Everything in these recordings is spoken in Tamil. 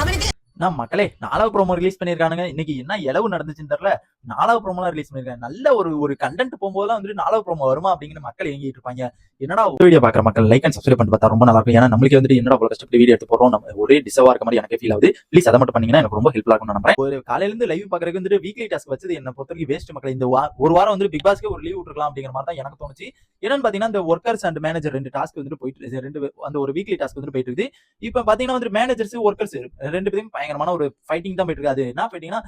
അവനെ நான் மக்களே நாலாவது ப்ரோமோ ரிலீஸ் பண்ணிருக்கானுங்க. இன்னைக்கு என்ன இளவு நடந்துச்சுன்னு தெரியல. நாலாவது ப்ரோமோலாம் ரிலீஸ் பண்ணிருக்காங்க. நல்ல ஒரு ஒரு கண்டென்ட் போகும்போதெல்லாம் வந்துட்டு நாலாவது ப்ரோமோ வருமா அப்படிங்கிற மக்கள் இயங்கிட்டு இருப்பாங்க. என்னடா வீடியோ பார்க்குற மக்கள் லைக் அண்ட் சப்ஸ்கிரைப் பண்ணி பார்த்தா ரொம்ப நல்லா இருக்கும். ஏன்னா நம்மளுக்கு வந்துட்டு என்னடா அவ்வளோ கஷ்டப்பட்டு வீடியோ எடுத்து போறோம் நம்ம ஒரே டிசவா இருக்க மாதிரி எனக்கு ஃபீல் ஆகுது. ப்ளீஸ் அதை மட்டும் பண்ணீங்கன்னா எனக்கு ரொம்ப ஹெல்ப்ஃபுல்லாக இருக்கும் நம்புறேன். ஒரு காலையில இருந்து லைவ் பாக்குறதுக்கு வந்துட்டு வீக்லி டாஸ்க் வச்சது என்ன பொறுத்த வரைக்கும் வேஸ்ட் மக்கள். இந்த ஒரு வாரம் வந்து பிக் பாஸ்க்கு ஒரு லீவ் விட்டுருக்கலாம் அப்படிங்கிற மாதிரி தான் எனக்கு தோணுச்சு. என்னன்னு பாத்தீங்கன்னா இந்த ஒர்க்கர்ஸ் அண்ட் மேனேஜர் ரெண்டு டாஸ்க் வந்துட்டு போயிட்டு இருக்கு. ரெண்டு அந்த ஒரு வீக்லி டாஸ்க் வந்துட்டு போயிட்டு இருக்குது. இப்போ பாத்தீங்கன்னா வந்து மேனேஜர்ஸ் ஒர்க்கர்ஸ் ரெண்டு பேரும் பயங்கரமான ஒரு ஃபைட்டிங் தான் போயிட்டு இருக்கு. அது என்ன ஃபைட்டிங்னா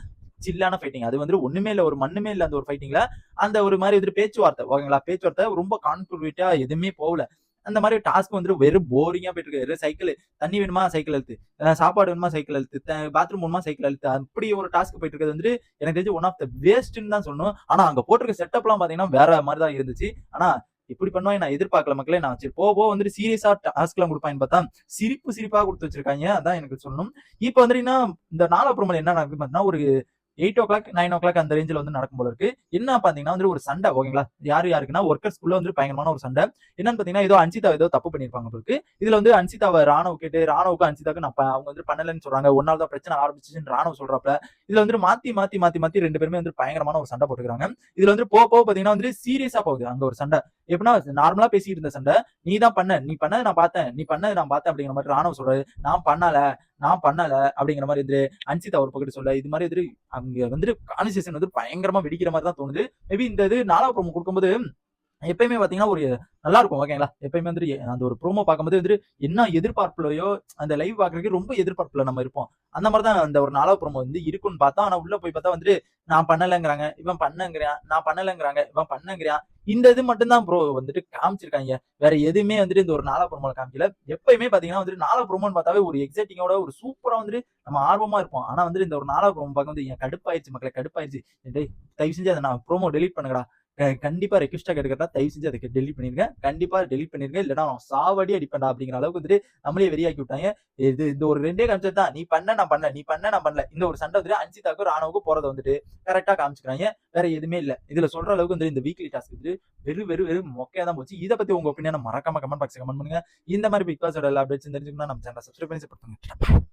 சில்லான ஃபைட்டிங் அது வந்து ஒண்ணுமே இல்ல ஒரு மண்ணுமே இல்ல அந்த ஒரு ஃபைட்டிங்ல அந்த ஒரு மாதிரி வந்துட்டு பேச்சுவார்த்தை ஓகேங்களா? பேச்சுவார்த்தை ரொம்ப கான்க்ளூட்டா எதுவுமே போகல. அந்த மாதிரி டாஸ்க் வந்துட்டு வெறும் போரிங்கா போயிட்டு இருக்கு. வெறும் சைக்கிள் தண்ணி வேணுமா? சைக்கிள் அழுத்து சாப்பாடு வேணுமா? சைக்கிள் அழுத்து பாத்ரூம் வேணுமா? சைக்கிள் அழுத்து அப்படி ஒரு டாஸ்க் போயிட்டு இருக்கிறது வந்துட்டு எனக்கு தெரிஞ்சு ஒன் ஆஃப் த வேஸ்ட்னு தான் சொல்லணும். ஆனா அங்க போட்டிருக்க செட்டப்லாம் பாத்தீங்கன்னா வேற மாதிரி தான் இருந்துச்சு. ஆனா இப்படி பண்ணுவாங்க நான் எதிர்பார்க்கல மக்களே. நான் சரி போக போக வந்துட்டு சீரியஸா டாஸ்க் எல்லாம் கொடுப்பாங்க பார்த்தா சிரிப்பு சிரிப்பா கொடுத்து வச்சிருக்காங்க. அதான் எனக்கு சொல்லணும். இப்போ வந்துட்டீங்கன்னா இந்த நாலு அப்புறம் என்ன நடக்குது பார்த்தீங்கன்னா ஒரு eight o'clock nine o'clock அந்த ரேஞ்சில் வந்து நடக்கும் போல இருக்கு. என்ன பாத்தீங்கன்னா வந்து ஒரு சண்டை ஓகேங்களா? யாரு யாருக்குன்னா ஒர்க்கர்ஸ்குள்ள வந்து பயங்கரமான ஒரு சண்டை. என்னன்னு பாத்தீங்கன்னா ஏதோ அன்சிதா ஏதோ தப்பு பண்ணிருப்பாங்க இருக்கு. இதுல வந்து அன்சிதாவை ராணுவ கேட்டு ராணுவுக்கு அன்சிதாக்கு நான் அவங்க வந்து பண்ணலன்னு சொல்றாங்க. ஒரு நாள் தான் பிரச்சனை ஆரம்பிச்சுன்னு ராணுவ சொல்றாப்ல இதுல வந்து மாத்தி மாத்தி மாத்தி மாத்தி ரெண்டு பேருமே வந்து பயங்கரமான ஒரு சண்டை போட்டுக்கிறாங்க. இதுல வந்து போக போக பாத்தீங்கன்னா வந்து சீரியஸா போகுது. அங்க ஒரு சண்டை. எப்படின்னா நார்மலா பேசிட்டு இருந்த சண்டை நீ தான் பண்ண நீ பண்ணது நான் பார்த்தேன் நீ பண்ணது நான் பார்த்தேன் அப்படிங்கிற மாதிரி ராணுவ சொல்றாரு. நான் பண்ணல நான் பண்ணல அப்படிங்கிற மாதிரி இருந்து அன்சிதா அவர் பக்கத்து சொல்ல இது மாதிரி வந்து அங்க வந்து கான்வர்சேஷன் வந்து பயங்கரமா வெடிக்கிற மாதிரி தான் தோணுது. மேபி இந்த இது நாலாவது ப்ரோமோ கொடுக்கும்போது எப்பயுமே பாத்தீங்கன்னா ஒரு நல்லா இருக்கும் ஓகேங்களா எப்பயுமே வந்துட்டு அந்த ஒரு ப்ரோமோ பார்க்கும்போது வந்துட்டு என்ன எதிர்பார்ப்புலையோ அந்த லைவ் பாக்குறதுக்கு ரொம்ப எதிர்பார்ப்புல நம்ம இருப்போம். அந்த மாதிரி தான் அந்த ஒரு நாலாவது ப்ரோமோ வந்து இருக்குன்னு பார்த்தா ஆனா உள்ள போய் பார்த்தா வந்துட்டு நான் பண்ணலைங்கிறாங்க இவன் பண்ணங்கிறான் நான் பண்ணலைங்கிறாங்க இவன் பண்ணங்கிறான் இந்த இது மட்டும்தான் ப்ரோ வந்துட்டு காமிச்சிருக்காங்க. வேற எதுவுமே வந்துட்டு இந்த ஒரு நாலா ப்ரோமோல காமிக்கல. எப்பயுமே பாத்தீங்கன்னா வந்துட்டு நாலா ப்ரோமோன்னு பார்த்தாவே ஒரு எக்ஸைட்டிங்கோட ஒரு சூப்பரா வந்துட்டு நம்ம ஆர்வமா இருப்போம். ஆனா வந்துட்டு இந்த ஒரு நாலா ப்ரோமோ வந்து என் கடுப்பாயிருச்சு மக்களை கடுப்பாயிருச்சு. டேய் தயவு செஞ்சு அதை நான் ப்ரோமோ டெலிட் பண்ணுங்கடா. கண்டிப்பாக கண்டிப்பா ரெக்வஸ்டா கேட்டுக்கிறதா தயவு செஞ்சு அதுக்கு டெலிட் பண்ணிருங்க. கண்டிப்பா டெலிட் பண்ணிருங்க. இல்லைன்னா நான் சாவடி அடிப்பேன்டா அப்படிங்கிற அளவுக்கு வந்துட்டு நம்மளே வெறியாக்கி விட்டாங்க. இது இந்த ஒரு ரெண்டே காமிச்சது தான். நீ பண்ண நான் பண்ணல. நீ பண்ண நான் பண்ணல. இந்த ஒரு சண்டை வந்துட்டு அன்சிதாக்கும் ராணுவுக்கும் போறத வந்துட்டு கரெக்டா காமிச்சுக்கிறாங்க. வேற எதுவுமே இல்ல. இதுல சொல்ற அளவுக்கு வந்து இந்த வீக்லி டாஸ்க் வந்து வெறும் வெறும் வெறும் மொக்கையா தான் போச்சு. இதை பத்தி உங்க ஒப்பீனியன் மறக்காம கமெண்ட் பாக்ஸ் கமெண்ட் பண்ணுங்க. இந்த மாதிரி பிக் பாஸோட எல்லா அப்டேட்ஸ் தெரிஞ்சுக்கணும் நம்ம சேனல் சப்ஸ்கிரைப் பண்ணி சப்போர்ட் பண்ணுங்க.